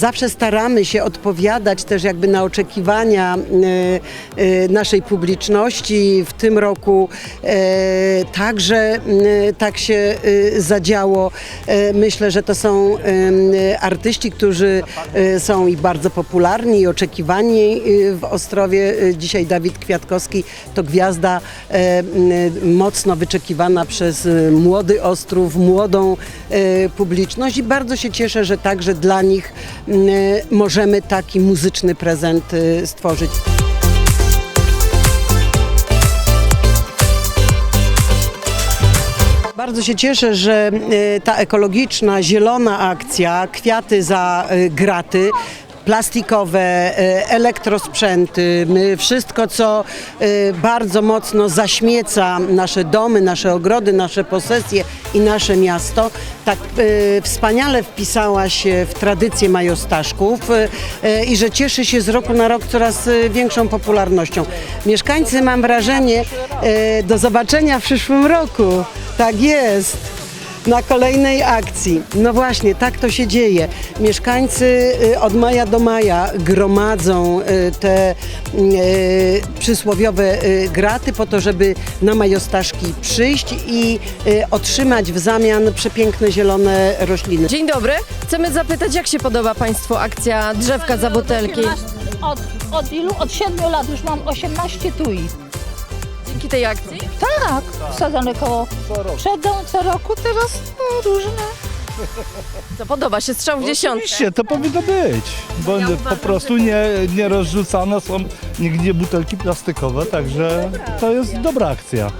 zawsze staramy się odpowiadać też jakby na oczekiwania e, e, naszej publiczności. W tym roku e, także tak się zadziało. Myślę, że to są artyści, którzy są i bardzo popularni i oczekiwani w Ostrowie. Dzisiaj Dawid Kwiatkowski to gwiazda mocno wyczekiwana przez młody Ostrów, młodą publiczność i bardzo się cieszę, że także dla nich możemy taki muzyczny prezent e, stworzyć. Bardzo się cieszę, że e, ta ekologiczna, zielona akcja, kwiaty za graty, plastikowe, e, elektrosprzęty, wszystko co e, bardzo mocno zaśmieca nasze domy, nasze ogrody, nasze posesje i nasze miasto, tak e, wspaniale wpisała się w tradycję majostaszków i że cieszy się z roku na rok coraz większą popularnością. Mieszkańcy, mam wrażenie, do zobaczenia w przyszłym roku. Tak jest. Na kolejnej akcji. No właśnie, tak to się dzieje. Mieszkańcy y, od maja do maja gromadzą y, te y, przysłowiowe graty po to, żeby na majostaszki przyjść i otrzymać w zamian przepiękne zielone rośliny. Dzień dobry. Chcemy zapytać, jak się podoba Państwu akcja Drzewka za butelki? Od, od ilu? Od 7 lat już mam 18 tui. Dzięki tej akcji? Tak, wsadzone koło przedą co roku, teraz no, różne. Co podoba się? Strzał w dziesiątkę. Oczywiście, to powinno być, bo Ja po prostu nie, nie rozrzucane są nigdzie butelki plastikowe, także to jest dobra akcja.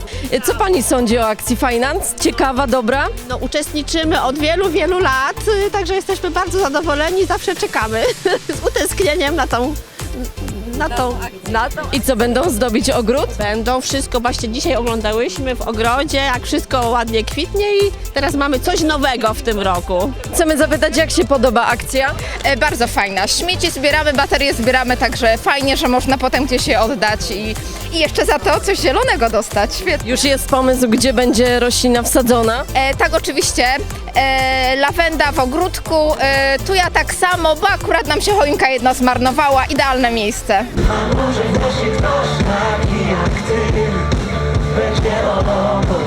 Co Pani sądzi o akcji Finance? Ciekawa, dobra? No, uczestniczymy od wielu, wielu lat, y, także jesteśmy bardzo zadowoleni, zawsze czekamy z utęsknieniem na tą, na tą, na tą. I co, będą zdobić ogród? Będą wszystko, właśnie dzisiaj oglądałyśmy w ogrodzie, jak wszystko ładnie kwitnie i teraz mamy coś nowego w tym roku. Chcemy zapytać, jak się podoba akcja? E, Bardzo fajna. Śmieci zbieramy, baterie zbieramy, także fajnie, że można potem gdzieś je oddać i, i jeszcze za to coś zielonego dostać. Świetnie. Już jest pomysł, gdzie będzie roślina wsadzona? E, tak, oczywiście. E, lawenda w ogródku. E, tu ja tak samo, bo akurat nam się choinka jedna zmarnowała. Idealne miejsce. Może wreszcie ktoś taki jak ty będzie obok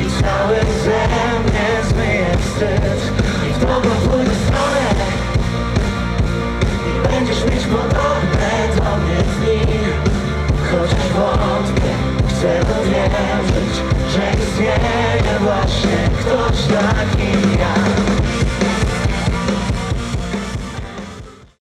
I cały ze mnie zmyje wstyd uwierzyć Że